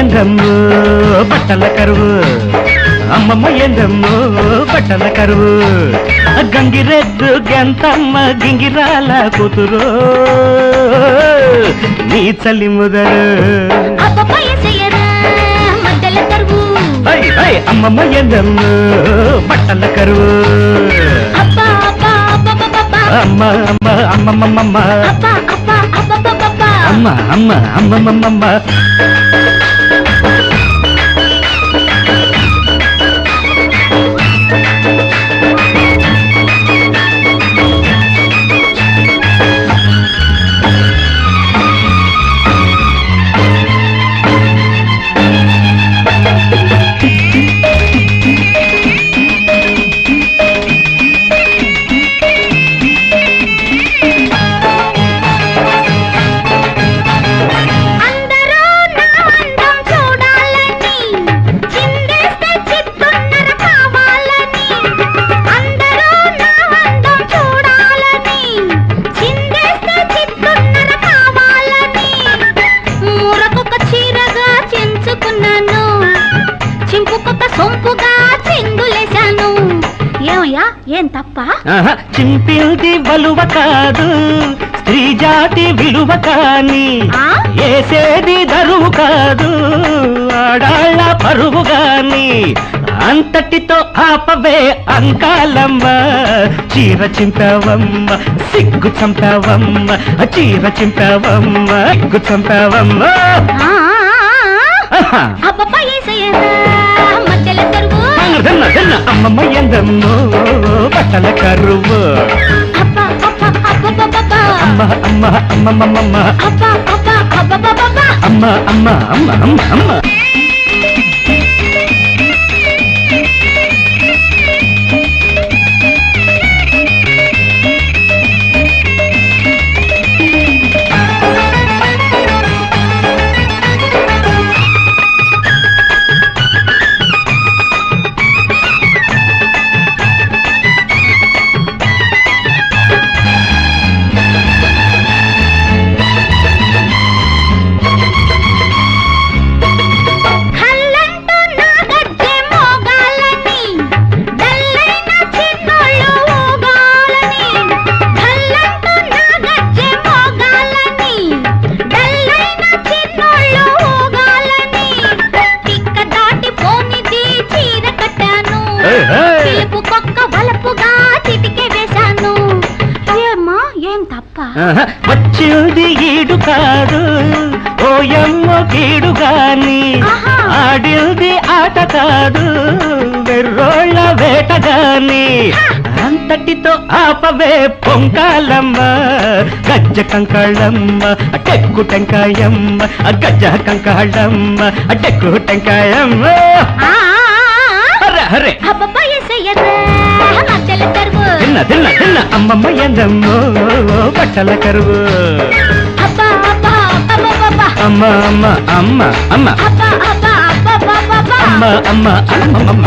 ఎందమ్మో బట్టల కరువు. అమ్మమ్మ ఎందమ్మో బట్టల కరువు. గంగిరెద్దు గంతమ్మ గింగిరాల కూతురు. నీ చల్లి ముదరు. అమ్మమ్మ ఎందమ్మో బట్టల కరువు. అమ్మ అమ్మ అమ్మమ్మమ్మ అమ్మ అమ్మ అమ్మమ్మమ్మ ఏం తప్ప? ఆహా, చింపిల్ది బలువ కాదు స్త్రీ జాతి విలువ కాని? ఏసేది దరువు కాదు ఆడాళ్ళ పరువు గాని. అంతటితో ఆపవే అంకాలమ్మ చీర చింపావమ్మ సిగ్గు చంపావమ్మ చీర చింపావమ్మ సిగ్గు చంపావమ్మ. ఆ, అమ్మమ్మ ఎందమ్మో బట్టల కరువు అబ్బా అబ్బా అబ్బబ్బబ్బబ్బ అమ్మ అమ్మ అమ్మమ్మమ్మ అబ్బా అబ్బా అబ్బబ్బబ్బబ్బ అమ్మ అమ్మ అమ్మ అమ్మ అమ్మ వచ్చింది ఈడు కాదు. ఓయమ్మ కీడు గాని. ఆడింది ఆట కాదు. వెర్రోళ్ళ వేట గాని అంతటితో ఆపవే పొంకాలమ్మ. గజ్జ కంకాళమ్మ టెక్కు టెంకాయమ్మ గజ్జ కంకాళమ్మ టెక్కు టెంకాయమ్మ. హరే హరే. కరువు తిన్న తిన్న తిన్న అమ్మమ్మ ఎందమ్మో బట్టల కరువు. అమ్మ అమ్మ అమ్మ అమ్మ. అమ్మ అమ్మ అమ్మమ్మ